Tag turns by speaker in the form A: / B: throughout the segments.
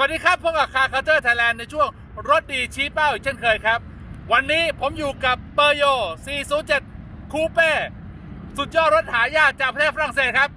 A: วัสดีครับพบกับคาร์คาเตอร์ไทยแลนด์ในช่วงรถดีชี้เป้าอีกเช่นเคยครับ วันนี้ผมอยู่กับเปอร์โย407 คูเป้ สุดยอดรถหายากจากประเทศฝรั่งเศสครับ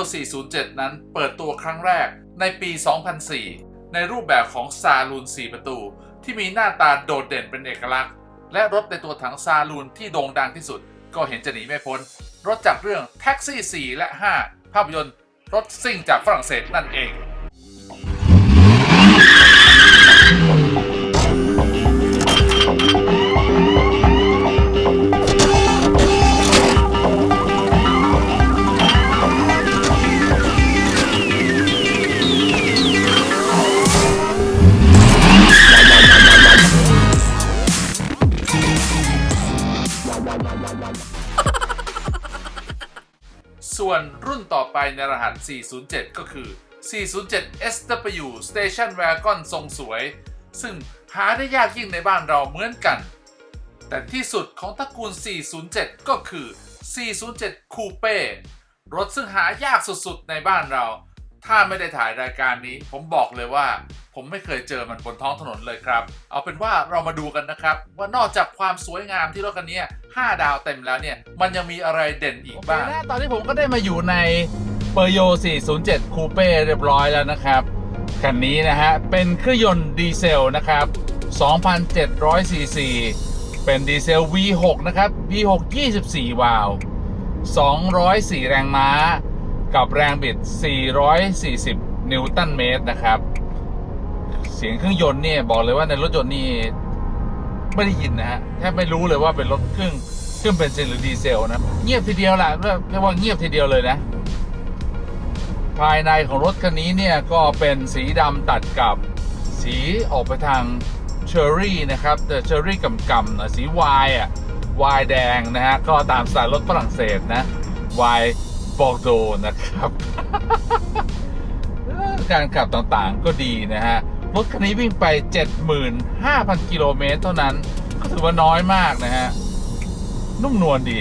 A: Model 407 นั้นเปิดตัวครั้งแรกในปี 2004 ในรูปแบบของซาลูน 4 ประตู ที่มีหน้าตาโดดเด่นเป็นเอกลักษณ์ และรถในตัวถังซาลูนที่โด่งดังที่สุด ก็เห็นจะหนีไม่พ้น รถจากเรื่องแท็กซี่ 4 และ 5 ภาพยนตร์รถซิ่งจากฝรั่งเศสนั่นเอง ในรหัส 407 ก็คือ 407 SW Station Wagon ทรงสวย ซึ่งหาได้ยากยิ่งในบ้านเราเหมือนกัน แต่ที่สุดของตระกูล 407 ก็คือ 407 Coupe รถซึ่งหายากสุดๆ ในบ้านเรา ถ้าไม่ได้ถ่ายรายการนี้ ผมบอกเลยว่า ผมไม่เคยเจอมันบนท้องถนนเลยครับ เอาเป็นว่าเรามาดูกันนะครับ ว่านอกจากความสวยงามที่รถคันนี้5ดาวเต็มแล้วเนี่ย มันยังมีอะไรเด่นอีกบ้างตอนนี้ผมก็ได้มาอยู่ใน เปอร์โย 407 คูเป้เรียบร้อยแล้วนะครับคันนี้นะฮะ เป็นเครื่องยนต์ดีเซลนะครับ 2,700ซีซีเป็นดีเซล V6 นะครับ V6 24 วาล์ว204 แรงม้า กับแรงบิด 440 นิวตันเมตรนะครับ เสียงเครื่องยนต์เนี่ย บอกเลยว่าในรถยนต์นี่ไม่ได้ยินนะฮะ แทบไม่รู้เลยว่าเป็นรถเครื่องเครื่องเบนซินหรือดีเซลนะ เงียบทีเดียวแหละเรียกว่าเงียบทีเดียวเลยนะ ภายในของรถคันนี้เนี่ย ก็เป็นสีดำตัดกับสีออกไปทางเชอร์รี่นะครับแต่เชอร์รี่กำกำนะสีวายอะวายแดงนะฮะ ก็ตามสไตล์รถฝรั่งเศสนะวายบอร์โดนะครับ การขับต่างๆก็ดีนะฮะ รถคันนี้วิ่งไป 75,000 กิโลเมตรเท่านั้น ก็ถือว่าน้อยมากนะฮะ นุ่มนวลดี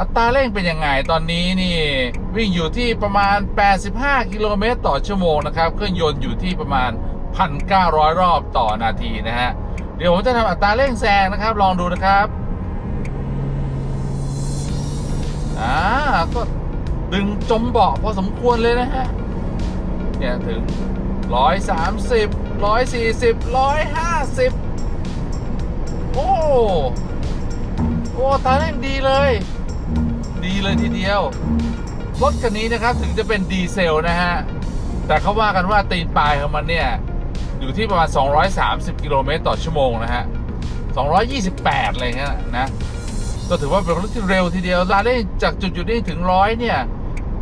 A: อัตราเร่งเป็นยังไงตอนนี้นี่วิ่งอยู่ที่ประมาณ 85 กิโลเมตรต่อชั่วโมงนะครับ เครื่องยนต์อยู่ที่ประมาณ 1,900 รอบต่อนาทีนะฮะ เดี๋ยวผมจะทำอัตราเร่งแซงนะครับ ลองดูนะครับอ่าก็ดึงจมเบาะพอสมควรเลยนะฮะ เนี่ยถึง 130 140 150 โอ้ โอ้ตาเร่งดีเลย ดีเลยทีเดียว รถคันนี้นะครับถึงจะเป็นดีเซลนะฮะ แต่เขาว่ากันว่าตีนปลายของมันเนี่ย อยู่ที่ประมาณ 230 กิโลเมตรต่อชั่วโมงนะฮะ 228อะไรเงี้ยนะ ก็ถือว่าเป็นรถที่เร็วทีเดียวลาเล่จากจุดจุดนี้ถึงร้อยเนี่ย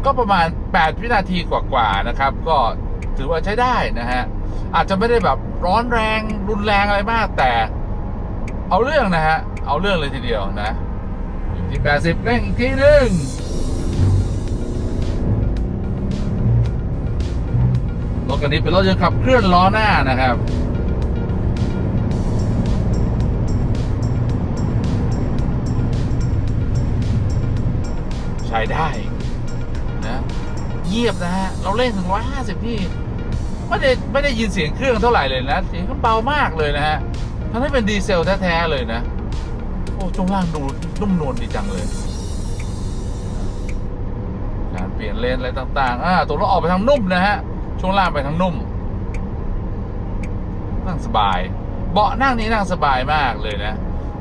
A: ก็ประมาณ 8 วินาทีกว่าๆนะครับ ก็ถือว่าใช้ได้นะฮะ อาจจะไม่ได้แบบร้อนแรงรุนแรงอะไรมากแต่ เอาเรื่องนะฮะ เอาเรื่องเลยทีเดียวนะ อยู่ที่80เร่งอีกทีหนึ่งรถคันนี้เป็นรถยนต์ขับเคลื่อนล้อหน้านะครับใช้ได้นะเงียบนะฮะเราเล่นถึงร้อยห้าสิบพี่ไม่ได้ไม่ได้ยินเสียงเครื่องเท่าไหร่เลยนะเสียงเขาเบามากเลยนะฮะทั้งที่เป็นดีเซลแท้ๆเลยนะ ช่วงล่างดูนุ่มนวลดีจังเลย การเปลี่ยนเลนอะไรต่างๆอ่าตัวรถออกไปทางนุ่มนะฮะ ช่วงล่างไปทางนุ่ม นั่งสบาย เบาะนั่งนี้นั่งสบายมากเลยนะ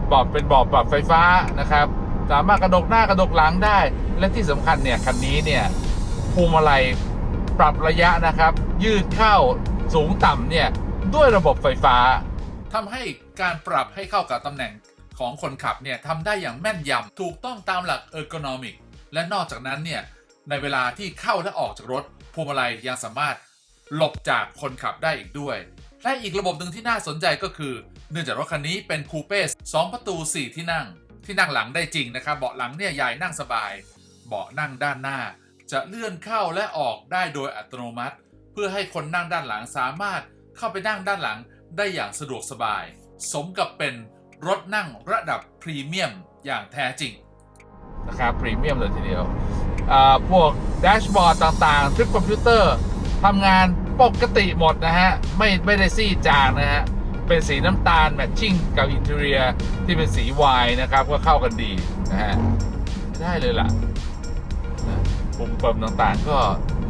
A: เบาะเป็นเบาะปรับไฟฟ้านะครับ สามารถกระดกหน้ากระดกหลังได้ และที่สำคัญเนี่ยคันนี้เนี่ยพวงมาลัยปรับระยะนะครับ ยืดเข้าสูงต่ำเนี่ยด้วยระบบไฟฟ้า
B: ทำให้การปรับให้เข้ากับตำแหน่ง ของคนขับเนี่ยทำได้อย่างแม่นยำถูกต้องตามหลักเออร์โกนอมิกและนอกจากนั้นเนี่ยในเวลาที่เข้าและออกจากรถพวงมาลัยยังสามารถหลบจากคนขับได้อีกด้วย และอีกระบบหนึ่งที่น่าสนใจก็คือ เนื่องจากรถคันนี้เป็นคูเป้2ประตู 4 ที่นั่ง ที่นั่งหลังได้จริงนะครับ เบาะหลังเนี่ยใหญ่นั่งสบาย เบาะนั่งด้านหน้า จะเลื่อนเข้าและออกได้โดยอัตโนมัติ เพื่อให้คนนั่งด้านหลังสามารถเข้าไปนั่งด้านหลังได้อย่างสะดวกสบาย สมกับเป็น รถนั่งระดับพรีเมียมอย่างแท้จริง
A: นะครับพรีเมียมเลยทีเดียวพวกแดชบอร์ดต่างๆทริปคอมพิวเตอร์ทำงานปกติหมดนะฮะ ไม่ไม่ได้ซีดจางนะฮะ เป็นสีน้ำตาลแมทชิ่งกับอินเทเรียที่เป็นสีวายนะครับ ก็เข้ากันดีนะฮะได้เลยล่ะนะปุ่มเปิมต่างๆก็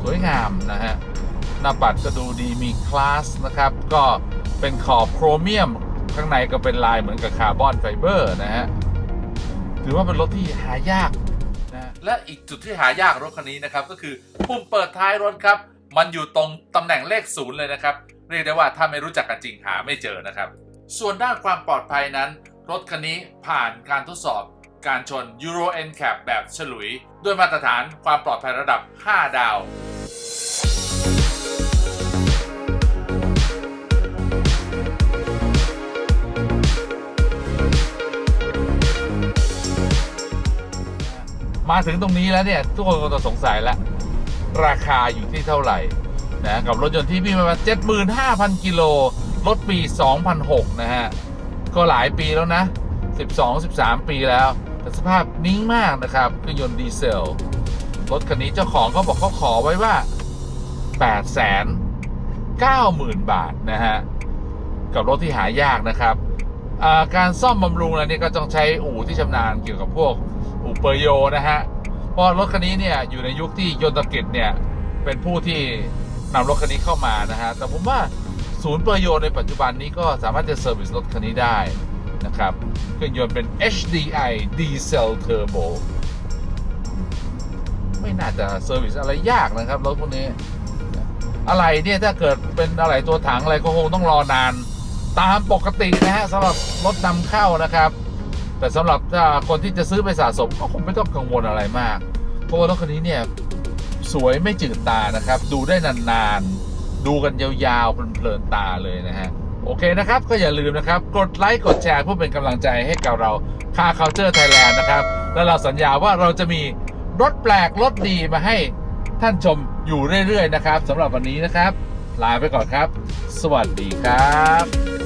A: สวยงามนะฮะ หน้าปัดก็ดูดีมีคลาสนะครับ ก็เป็นขอบโครเมียม ข้างในก็เป็นลายเหมือนกับคาร์บอนไฟเบอร์นะฮะ ถือว่าเป็นรถที่หายากนะ
B: และอีกจุดที่หายากรถคันนี้นะครับ ก็คือปุ่มเปิดท้ายรถครับ มันอยู่ตรงตำแหน่งเลขศูนย์เลยนะครับ เรียกได้ว่าถ้าไม่รู้จักกันจริงหาไม่เจอนะครับ ส่วนด้านความปลอดภัยนั้น รถคันนี้ผ่านการทดสอบการชน Euro NCAP แบบฉลุย ด้วยมาตรฐานความปลอดภัยระดับ 5 ดาว
A: มาถึงตรงนี้แล้วเนี่ย ทุกคนก็จะสงสัยแล้ว ราคาอยู่ที่เท่าไหร่นะกับรถยนต์ที่วิ่งประมาณ75,000กิโลรถปี 2006 นะฮะ ก็หลายปีแล้วนะ 12-13 ปีแล้ว แต่สภาพนิ่งมากนะครับเครื่องยนต์ดีเซล รถคันนี้เจ้าของเขาบอกเขาขอไว้ว่า 8 9 0 0 0 0 บาทนะฮะ กับรถที่หายากนะครับ การซ่อมบำรุงอะไรเนี่ยก็ต้องใช้อู่ที่ชำนาญเกี่ยวกับพวก เปอร์โยนะฮะ เพราะรถคันนี้เนี่ยอยู่ในยุคที่ยนตกิจเนี่ยเป็นผู้ที่นำรถคันนี้เข้ามานะฮะ แต่ผมว่าศูนย์เปอร์โยในปัจจุบันนี้ก็สามารถจะเซอร์วิสรถคันนี้ได้นะครับ เครื่องยนต์เป็น HDI Diesel Turbo ไม่น่าจะเซอร์วิสอะไรยากนะครับรถพวกนี้ อะไรเนี่ยถ้าเกิดเป็นอะไรตัวถังอะไรก็คงต้องรอนาน ตามปกตินะฮะสำหรับรถนำเข้านะครับ แต่สำหรับถ้าคนที่จะซื้อไปสะสมก็คงไม่ต้องกังวลอะไรมาก เพราะว่ารถคันนี้เนี่ยสวยไม่จืดตานะครับ ดูได้นานๆ ดูกันยาวๆเพลินๆตาเลยนะฮะ โอเคนะครับ ก็อย่าลืมนะครับ กดไลค์กดแชร์เพื่อเป็นกำลังใจให้กับเราคา Culture Thailand นะครับ แล้วเราสัญญาว่าเราจะมีรถแปลกรถดีมาให้ท่านชมอยู่เรื่อยๆนะครับสำหรับวันนี้นะครับ ลาไปก่อนครับ สวัสดีครับ